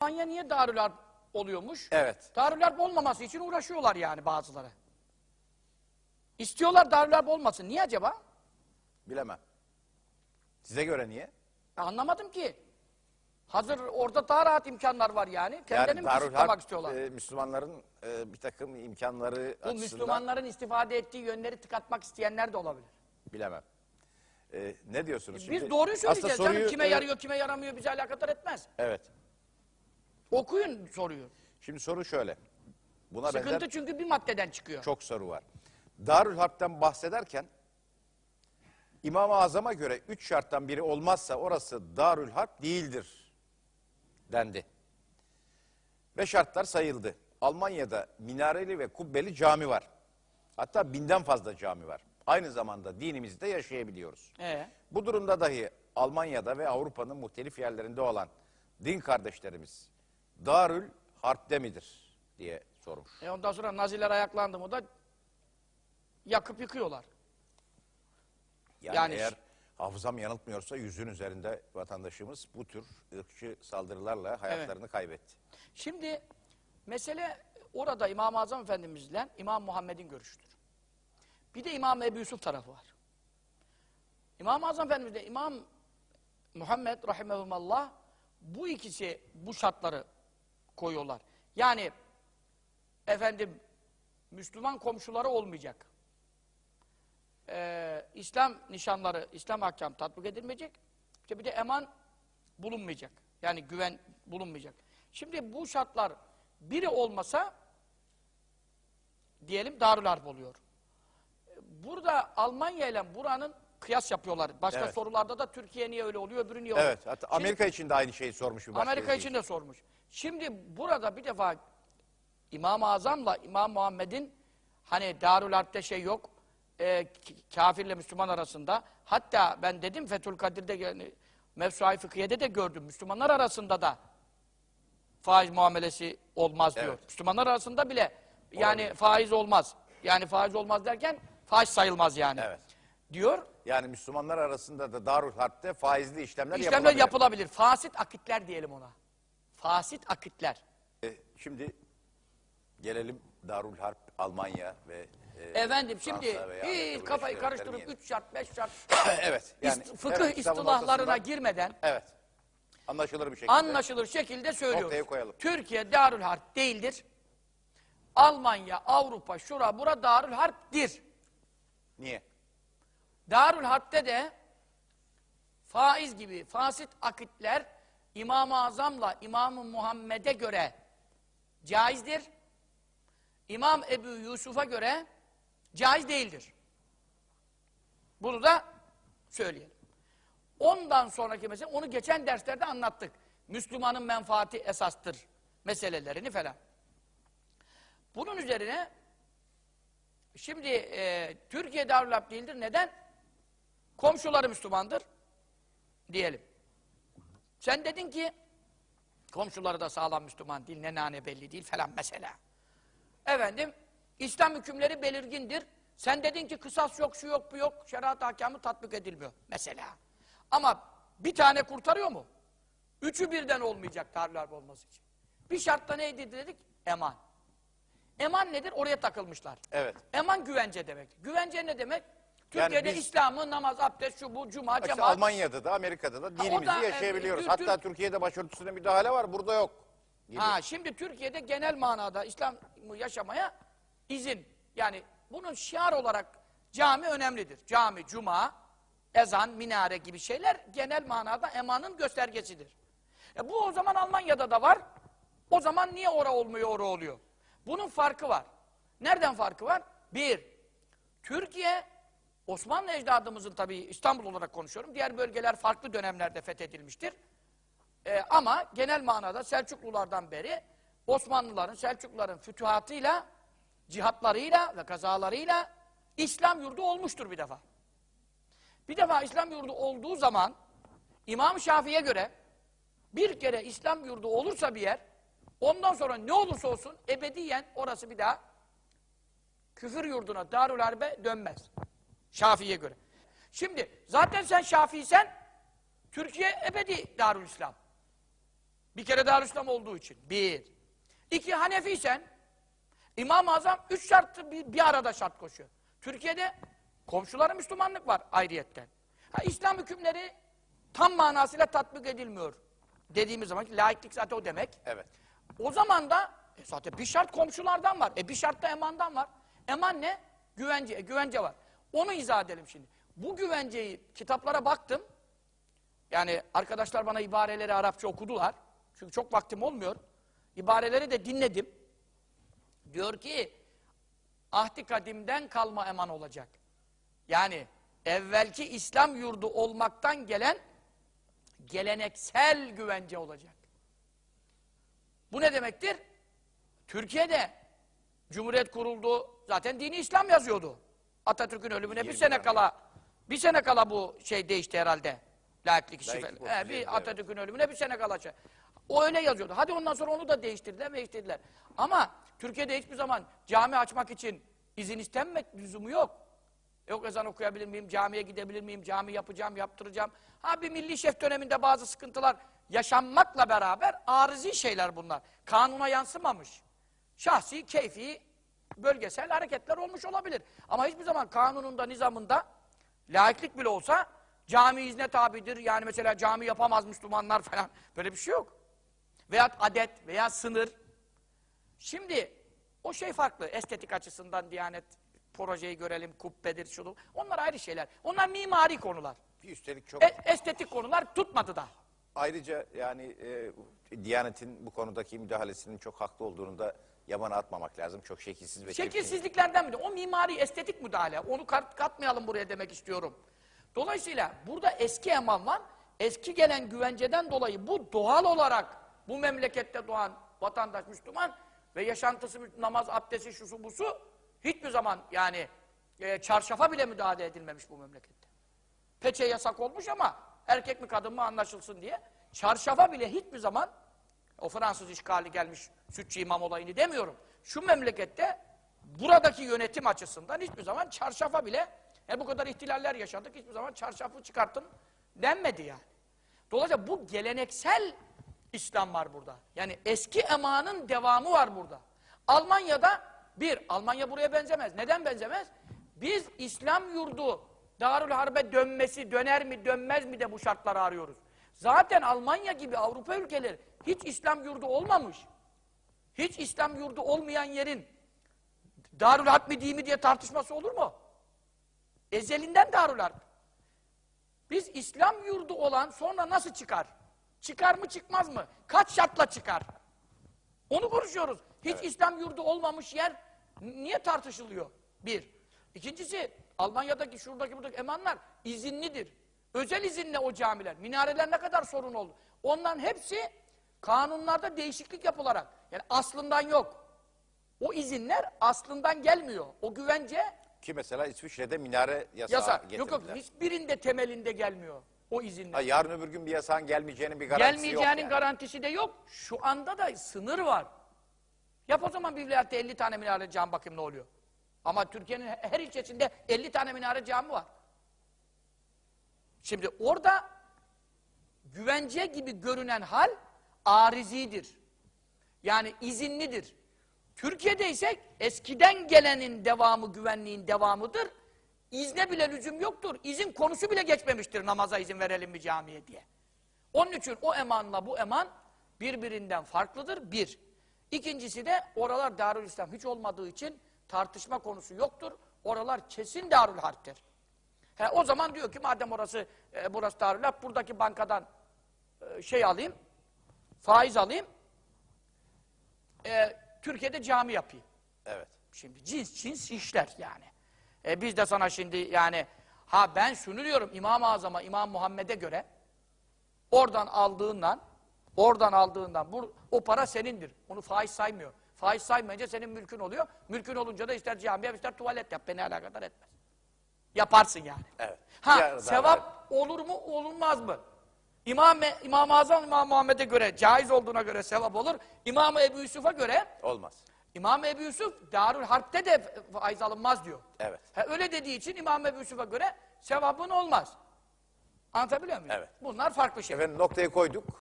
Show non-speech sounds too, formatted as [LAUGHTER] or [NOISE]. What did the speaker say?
Almanya niye Darül Harp oluyormuş? Evet. Darül Harp olmaması için uğraşıyorlar yani bazıları. İstiyorlar Darül Harp olmasın. Niye acaba? Bilemem. Size göre niye? Ya anlamadım ki. Hazır orada daha rahat imkanlar var yani. Kendilerini mi kısıtlamak istiyorlar? e, Müslümanların e, bir takım imkanları Bu açısından Müslümanların istifade ettiği yönleri tıkatmak isteyenler de olabilir. bilemem. E, ne diyorsunuz Biz şimdi? doğruyu Aslında söyleyeceğiz soruyu, canım. Kime e, yarıyor, kime yaramıyor bize alakadar etmez. Evet. Okuyun soruyu. Şimdi soru şöyle. Buna Sıkıntı benzer çünkü bir maddeden çıkıyor. çok soru var. Darül Harp'ten bahsederken İmam-ı Azam'a göre üç şarttan biri olmazsa orası Darül Harp değildir dendi. Ve şartlar sayıldı. Almanya'da minareli ve kubbeli cami var. Hatta binden fazla cami var. Aynı zamanda dinimizde yaşayabiliyoruz. Ee, Bu durumda dahi Almanya'da ve Avrupa'nın muhtelif yerlerinde olan din kardeşlerimiz Darül Harp'te midir diye sormuş. e ondan sonra Naziler ayaklandı mı da yakıp yıkıyorlar. Yani, Yani- eğer hafızam yanıltmıyorsa yüzün üzerinde vatandaşımız bu tür ırkçı saldırılarla hayatlarını kaybetti. Şimdi mesele orada İmam-ı Azam Efendimizle İmam Muhammed'in görüşüdür. Bir de İmam Ebu Yusuf tarafı var. İmam-ı Azam Efendimizle İmam Muhammed Rahimehumallah bu ikisi bu şartları koyuyorlar. Yani efendim Müslüman komşuları olmayacak. Ee, İslam nişanları, İslam ahkam tatbik edilmeyecek. İşte bir de eman bulunmayacak. Yani güven bulunmayacak. Şimdi bu şartlar biri olmasa diyelim Darül oluyor. Burada Almanya ile buranın kıyas yapıyorlar. Başka Evet. sorularda da Türkiye niye öyle oluyor, öbürü niye oluyor? Evet, hatta Amerika için de aynı şeyi sormuş bir başka Amerika için de sormuş. Şimdi burada bir defa İmam-ı Azam'la İmam Muhammed'in hani Darül Harp'te şey yok. E, k- kafirle Müslüman arasında. Hatta ben dedim Fethül Kadir'de yani, Mevsuai Fıkhiye'de de gördüm. Müslümanlar arasında da faiz muamelesi olmaz diyor. Evet. Müslümanlar arasında bile yani faiz olmaz. Yani faiz olmaz derken faiz sayılmaz yani. Evet. Diyor. Yani Müslümanlar arasında da Darül Harp'te faizli işlemler, İşlemler yapılabilir. yapılabilir. Fasit akitler diyelim ona. Fasit akitler. E, Şimdi gelelim Darül Harp, Almanya ve e, Efendim şimdi Fransa veya hiç kafayı karıştırıp yeni- üç şart, beş şart, [COUGHS] evet. Yani, ist- fıkıh evet, istilahlarına girmeden Evet. Anlaşılır bir şekilde. anlaşılır şekilde söylüyoruz. Koyalım. Türkiye Darül Harp değildir. Almanya, Avrupa, şura, bura Darül Harp'tir. Niye? Darül Harp'te de faiz gibi fasit akitler İmam-ı Azam'la İmam-ı Muhammed'e göre caizdir. İmam Ebu Yusuf'a göre caiz değildir. Bunu da söyleyelim. Ondan sonraki mesele, onu geçen derslerde anlattık. Müslümanın menfaati esastır meselelerini falan. Bunun üzerine şimdi e, Türkiye Darül Harp değildir. Neden? Komşuları Müslümandır diyelim. Sen dedin ki komşuları da sağlam Müslüman değil, ne nane belli değil falan mesela. Efendim, İslam hükümleri belirgindir. Sen dedin ki kısas yok, şu yok, bu yok, şeriat hakamı tatbik edilmiyor mesela. Ama bir tane kurtarıyor mu? Üçü birden olmayacak Harp olması için. Bir şartla neydi dedik? Eman. Eman nedir? Oraya takılmışlar. Evet. Eman güvence demek. Güvence ne demek? Türkiye'de biz- İslam'ı, namaz, abdest, şu bu, cuma, İşte cemaat. Almanya'da da Amerika'da da dinimizi da, e, yaşayabiliyoruz. Tür- Hatta Tür- Türkiye'de başörtüsüne müdahale var, burada yok. gibi. Ha, şimdi Türkiye'de genel manada İslam'ı yaşamaya izin. Yani bunun şiar olarak cami önemlidir. Cami, cuma, ezan, minare gibi şeyler genel manada emanın göstergesidir. E bu o zaman Almanya'da da var. O zaman niye ora olmuyor, ora oluyor? Bunun farkı var. Nereden farkı var? Bir, Türkiye, Osmanlı ecdadımızın tabii İstanbul olarak konuşuyorum. Diğer bölgeler farklı dönemlerde fethedilmiştir. Ee, ama genel manada Selçuklulardan beri Osmanlıların, Selçukluların fütühatıyla, cihatlarıyla ve kazalarıyla İslam yurdu olmuştur bir defa. Bir defa İslam yurdu olduğu zaman İmam Şafii'ye göre bir kere İslam yurdu olursa bir yer ondan sonra ne olursa olsun ebediyen orası bir daha küfür yurduna, Darül Harbe dönmez. Şafii'ye göre. Şimdi zaten sen Şafii'sen Türkiye ebedi Darül İslam. Bir kere Darülislam olduğu için. Bir. İki Hanefiysen İmam-ı Azam üç şartı bir, bir arada şart koşuyor. Türkiye'de komşuları Müslümanlık var ayrıyetten. Ha, İslam hükümleri tam manasıyla tatbik edilmiyor. Dediğimiz zaman ki laiklik zaten o demek. Evet. O zaman da e zaten bir şart komşulardan var. E bir şart da emandan var. Eman ne? Güvence. E, güvence var. Onu izah edelim şimdi. Bu güvenceyi kitaplara baktım. Yani arkadaşlar bana ibareleri Arapça okudular. Çünkü çok vaktim olmuyor. İbareleri de dinledim. Diyor ki ahdi kadimden kalma eman olacak. Yani evvelki İslam yurdu olmaktan gelen geleneksel güvence olacak. Bu ne demektir? Türkiye'de Cumhuriyet kuruldu. Zaten dini İslam yazıyordu. Atatürk'ün ölümüne bir 20 sene kala bir sene kala bu şey değişti herhalde. Laiklik işi Laiklik falan. He, 37'de, bir Atatürk'ün ölümüne bir sene kala. şey. O öyle yazıyordu. Hadi ondan sonra onu da değiştirdiler, değiştirdiler. Ama Türkiye'de hiçbir zaman cami açmak için izin istenmek lüzumu yok. Yok ezan okuyabilir miyim, camiye gidebilir miyim, cami yapacağım, yaptıracağım. Ha bir milli şef döneminde bazı sıkıntılar yaşanmakla beraber arızi şeyler bunlar. Kanuna yansımamış. Şahsi, keyfi, bölgesel hareketler olmuş olabilir. Ama hiçbir zaman kanununda, nizamında laiklik bile olsa cami izne tabidir. Yani mesela cami yapamaz Müslümanlar falan. Böyle bir şey yok. Veya adet veya sınır. Şimdi o şey farklı. Estetik açısından Diyanet projeyi görelim, kubbedir, şudur. Onlar ayrı şeyler. Onlar mimari konular. Üstelik çok E, estetik konular tutmadı da. ayrıca yani e, Diyanet'in bu konudaki müdahalesinin çok haklı olduğunu da yabana atmamak lazım. Çok şekilsiz ve. Şekilsizliklerden mi? O mimari estetik müdahale. Onu kat- katmayalım buraya demek istiyorum. Dolayısıyla burada eski eman var. Eski gelen güvenceden dolayı bu doğal olarak bu memlekette doğan vatandaş Müslüman ve yaşantısı namaz, abdesti, şusu busu hiçbir zaman yani e, çarşafa bile müdahale edilmemiş bu memlekette. Peçe yasak olmuş ama erkek mi kadın mı anlaşılsın diye çarşafa bile hiçbir zaman o Fransız işgali gelmiş sütçü imam olayını demiyorum. Şu memlekette buradaki yönetim açısından hiçbir zaman çarşafa bile yani bu kadar ihtilaller yaşadık hiçbir zaman çarşafı çıkartın denmedi yani. Dolayısıyla bu geleneksel İslam var burada. Yani eski emanın devamı var burada. Almanya'da bir, Almanya buraya benzemez. Neden benzemez? Biz İslam yurdu Darül Harbe dönmesi, döner mi dönmez mi de bu şartları arıyoruz. Zaten Almanya gibi Avrupa ülkeleri hiç İslam yurdu olmamış. Hiç İslam yurdu olmayan yerin Darül Harp mi değil mi diye tartışması olur mu? Ezelinden Darül Harp. Biz İslam yurdu olan sonra nasıl çıkar? Çıkar mı çıkmaz mı? Kaç şartla çıkar? Onu konuşuyoruz. Hiç İslam yurdu olmamış yer niye tartışılıyor? Bir. İkincisi Almanya'daki şuradaki buradaki emanlar izinlidir. Özel izinle o camiler. Minareler ne kadar sorun oldu. Onların hepsi kanunlarda değişiklik yapılarak. Yani aslından yok. O izinler aslından gelmiyor. O güvence Ki mesela İsviçre'de minare yasağı yasak. getirdiler. Yok yok hiçbirinde temelinde gelmiyor o izinler. Ha, yarın öbür gün bir yasağın gelmeyeceğinin bir garantisi yok Gelmeyeceğinin yani. garantisi de yok. Şu anda da sınır var. Yap o zaman bir vilayette 50 tane minare cami bakayım ne oluyor. Ama Türkiye'nin her ilçesinde 50 tane minare cami var. Şimdi orada güvence gibi görünen hal arizidir. Yani izinlidir. Türkiye'de ise eskiden gelenin devamı güvenliğin devamıdır. İzne bile lüzum yoktur. İzin konusu bile geçmemiştir namaza izin verelim mi camiye diye. Onun için o emanla bu eman birbirinden farklıdır. Bir. İkincisi de oralar Darül İslam hiç olmadığı için tartışma konusu yoktur. Oralar kesin Darül Harp'tir. He, o zaman diyor ki madem orası e, burası Darül Harp, buradaki bankadan e, şey alayım, faiz alayım, e, Türkiye'de cami yapayım. Evet. Şimdi cins cins işler yani. E biz de sana şimdi yani ha ben şunu diyorum İmam-ı Azam'a, İmam Muhammed'e göre oradan aldığından oradan aldığından bu, o para senindir. Onu faiz saymıyor. Faiz saymayınca senin mülkün oluyor. Mülkün olunca da ister cami yap ister tuvalet yap. Beni alakadar etmez. Yaparsın yani. Evet. Ha sevap olur mu olmaz mı? İmam İmam-ı Azam İmam Muhammed'e göre caiz olduğuna göre sevap olur. İmam-ı Ebu Yusuf'a göre Olmaz. İmam Ebu Yusuf Darül Harp'te de faiz alınmaz diyor. Evet. Ha, öyle dediği için İmam Ebu Yusuf'a göre sevabın olmaz. Anlatabiliyor muyum? Evet. Bunlar farklı şeyler. Efendim noktayı koyduk.